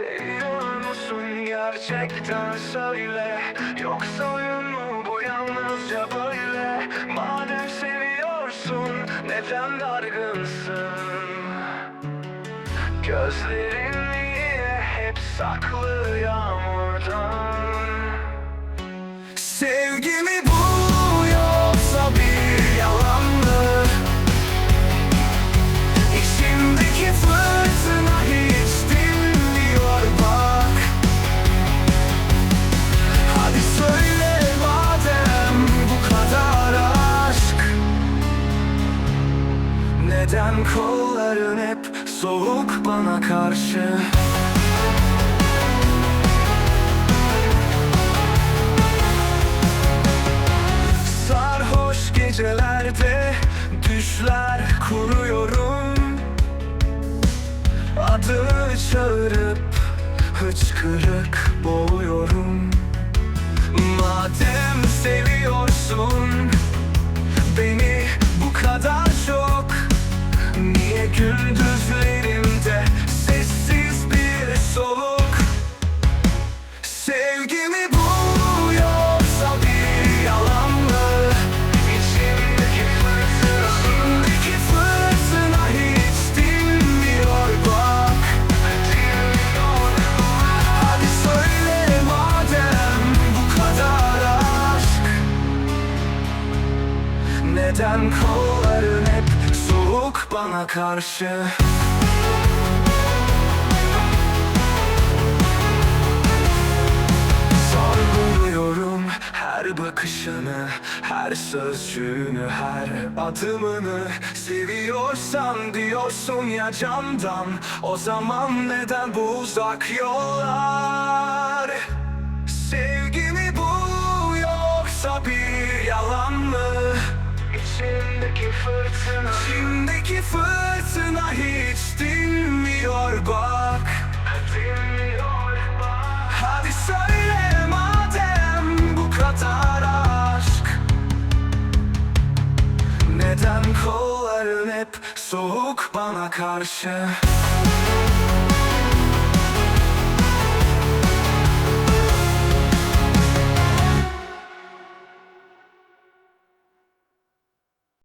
Seviyor musun gerçekten söyle. Yoksa oyun mu bu yalnızca böyle? Madem seviyorsun neden dargınsın? Gözlerin niye hep saklı yağmurdan? Sevgi Neden kolların hep soğuk bana karşı? Sarhoş gecelerde düşler kuruyorum. Adını çağırıp hıçkırık boğuyorum. Madem seviyorsun gündüzlerimde sessiz bir soluk. Sevgi mi bu yoksa bir yalan mı? İçimdeki fırtına İçimdeki fırtına hiç dinmiyor bak. Hadi söyle madem bu kadar aşk. Neden kolların hep soğuk bana karşı Sorguluyorum her bakışını, her sözcüğünü, her adımını Seviyorsan diyorsun ya candan O zaman neden bu uzak yollar? Sevgi mi bu yoksa bir yalan mı? İçimdeki fırtına İçimdeki fırtına hiç dinmiyor bak Dinmiyor bak. Hadi söyle madem bu kadar aşk. Neden kolların hep soğuk bana karşı